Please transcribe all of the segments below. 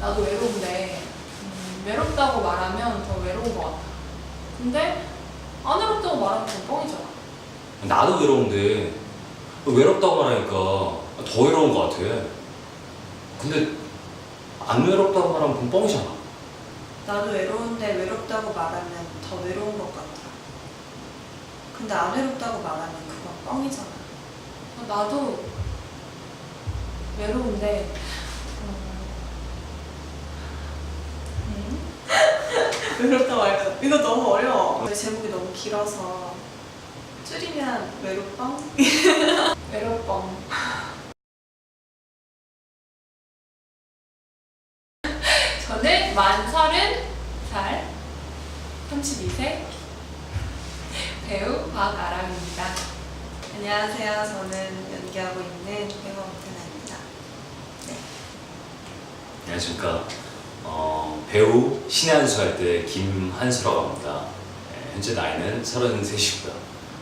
나도 외로운데 음, 외롭다고 말하면 더 외로운 것 같아. 근데 안 외롭다고 말하면 좀 뻥이잖아. 나도 외로운데 외롭다고 말하니까 더 외로운 것 같아. 근데 안 외롭다고 말하면 그건 뻥이잖아. 나도 외로운데 외롭다고 말하면 더 외로운 것 같아. 근데 안 외롭다고 말하면 그건 뻥이잖아. 나도 외로운데 외롭다고 말하면 이거 너무 어려워. 제목이 너무 길어서 줄이면 외롭뻥? 외롭뻥. 저는 만 서른 살, 32세 배우 박아람입니다. 안녕하세요. 저는 연기하고 있는 배우 엄태나입니다. 안녕하십니까. 어, 배우 신의 한수 할 때 김한수라고 합니다. 네, 현재 나이는 33이고요.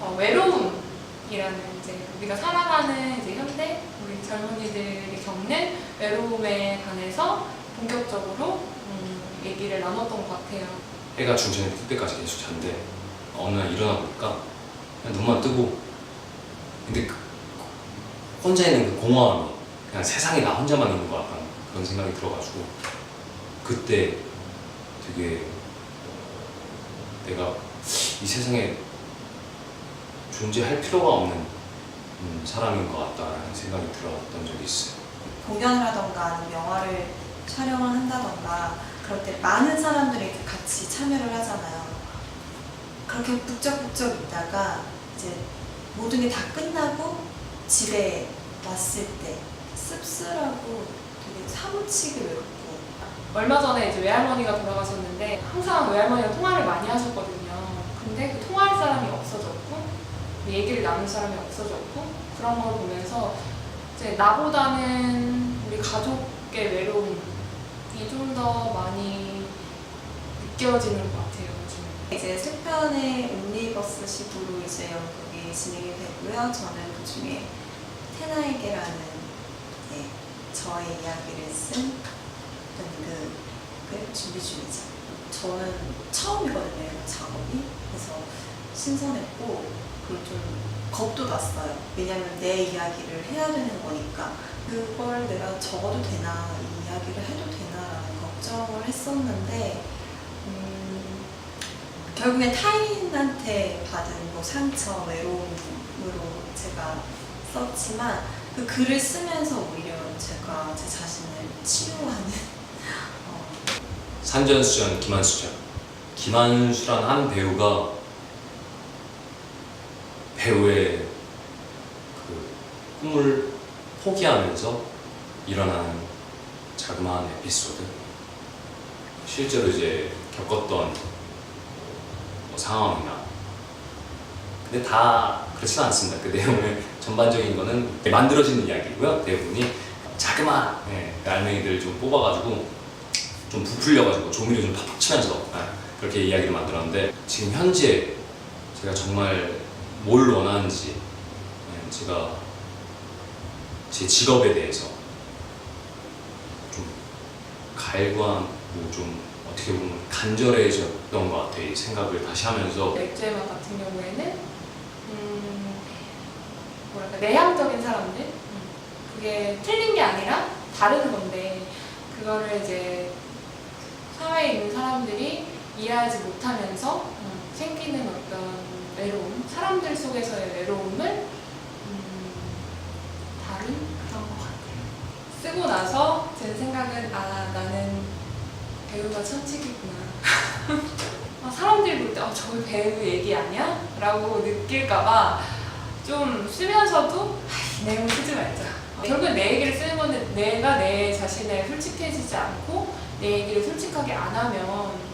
어, 외로움이라는 이제 우리가 살아가는 이제 현대 우리 젊은이들이 겪는 외로움에 관해서 본격적으로 음, 얘기를 나눴던 것 같아요. 해가 중천에 뜰 때까지 계속 잤는데 어느 날 일어나 보니까 그냥 눈만 뜨고 근데 그 혼자 있는 그 공허함이 그냥 세상에 나 혼자만 있는 것 같다는 그런 생각이 들어가지고 그때 되게 내가 이 세상에 존재할 필요가 없는 음, 사람인 것 같다라는 생각이 들었던 적이 있어요. 공연을 하던가 영화를 촬영을 한다던가 그럴 때 많은 사람들이 같이 참여를 하잖아요. 그렇게 북적북적 있다가 이제 모든 게 다 끝나고 집에 왔을 때 씁쓸하고 되게 사무치게 외롭고 얼마 전에 이제 외할머니가 돌아가셨는데 항상 외할머니가 통화를 많이 하셨거든요. 근데 그 통화할 사람이 없어졌고 얘기를 나눌 사람이 없어졌고 그런 걸 보면서 이제 나보다는 우리 가족의 외로움이 좀 더 많이 느껴지는 것 같아요. 요즘에. 이제 세 편의 옴니버스 식으로 이제 연극이 진행이 되고요. 저는 그 중에 테나에게라는 네, 저의 이야기를 쓴 연극을 준비 중이죠. 저는 처음이거든요, 작업이. 그래서 신선했고, 그리고 좀 겁도 났어요. 왜냐면 내 이야기를 해야 되는 거니까. 그걸 내가 적어도 되나, 이 이야기를 해도 되나라는 걱정을 했었는데, 음, 결국엔 타인한테 받은 뭐 상처, 외로움으로 제가 썼지만 그 글을 쓰면서 오히려 제가 제 자신을 치유하는 어, 산전수전 김한수전 김한수란 한 배우가 배우의 그 꿈을 포기하면서 일어나는 자그마한 에피소드 실제로 이제 겪었던 뭐 상황이나 근데 다 그렇지는 않습니다. 그 내용을 전반적인 거는 만들어지는 이야기고요. 대부분이 자그마한 예, 알맹이들 좀 뽑아가지고 좀 부풀려가지고 조미료 좀 팍팍 치면서 아, 그렇게 이야기를 만들었는데 지금 현재 제가 정말 뭘 원하는지 예, 제가 제 직업에 대해서 좀 갈구하고 좀 어떻게 보면 간절해졌던 것 같아요. 이 생각을 다시 하면서 맥주의 맛 같은 경우에는 음, 뭐랄까 내향적인 사람들 음, 그게 틀린 게 아니라 다른 건데 그거를 이제 이 이해하지 못하면서 음, 생기는 어떤 외로움 사람들 속에서의 외로움을 음, 다룬 그런 것 같아요 쓰고 나서 제 생각은 아 나는 배우가 천직이구나 아, 사람들이 볼때 어, 저거 배우 얘기 아니야? 라고 느낄까봐 좀 쓰면서도 아, 이 내용 쓰지 말자. 결국엔 내 얘기를 쓰는 건데 내가 내 자신에 솔직해지지 않고 내 얘기를 솔직하게 안 하면 음,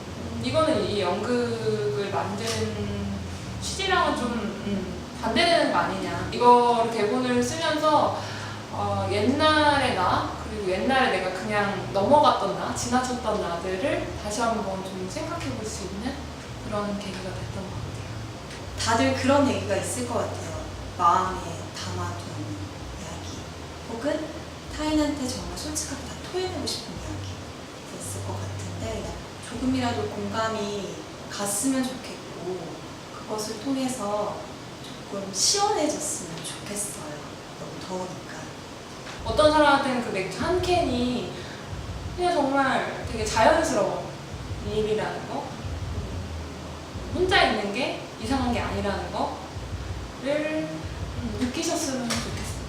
이거는 이 연극을 만드는 취지랑은 좀 음, 반대되는 거 아니냐. 이거 대본을 쓰면서 어, 옛날의 나 그리고 옛날에 내가 그냥 넘어갔던 나 지나쳤던 나들을 다시 한번 좀 생각해 볼 수 있는 그런 계기가 됐던 것 같아요. 다들 그런 얘기가 있을 것 같아요. 마음에 담아둔 이야기 혹은 타인한테 정말 솔직하게 다 토해내고 싶은 이야기 것 같은데 조금이라도 공감이 갔으면 좋겠고 그것을 통해서 조금 시원해졌으면 좋겠어요. 너무 더우니까. 어떤 사람한테는 그 맥주 한 캔이 그냥 정말 되게 자연스러운 일이라는 거 음, 혼자 있는 게 이상한 게 아니라는 거를 음, 느끼셨으면 좋겠어요.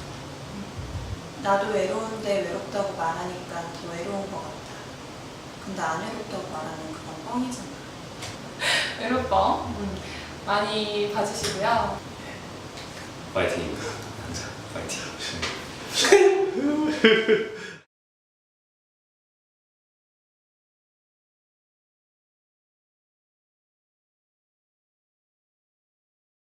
나도 외로운데 외롭다고 말하니까 더 외로운 것 같아. 근데 안 외롭다고 말하면 그건 뻥이잖아. 외롭다. 음, 많이 봐주시고요. 파이팅입니다. 항상 파이팅.